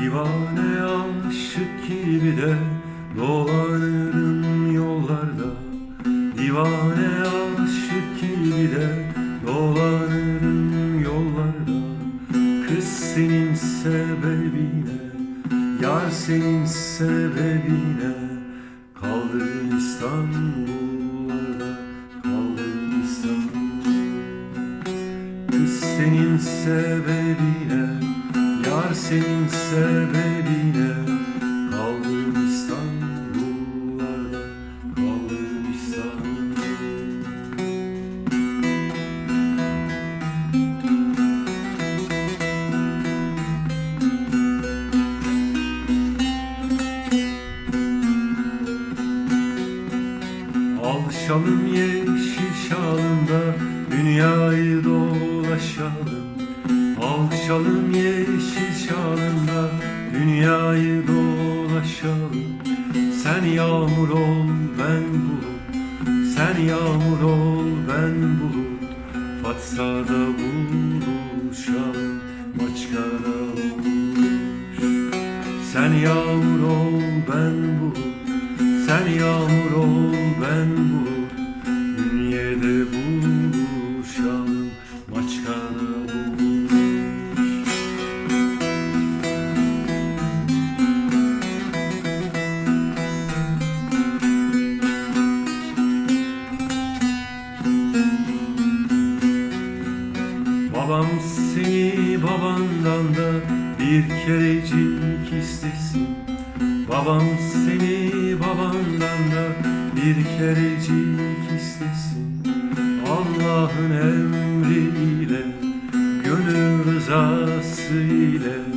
Divane aşık gibi de dolanırım yollarda. Divane aşık gibi de dolanırım yollarda. Kız senin sebebine, yar senin sebebine Kaldım İstanbul'da, kaldım İstanbul'da. Kız senin sebebine senin sebebine Kaldım İstanbul'larda, kaldım İstanbul Alışalım yeşil şalında Dünyayı dolaşalım Alışalım yeşil şalında Dünyayı dolaşalım. Sen yağmur ol ben bulut. Sen yağmur ol ben bulut. Fatsa'da buluşalım Maçka'da buluş Sen yağmur ol ben bulut. Sen yağmur ol ben bulut. Ünye'de buluşalım Babam seni babandan da bir kerecik istesin. Babam seni babandan da bir kerecik istesin. Allah'ın emriyle, gönül rızası ile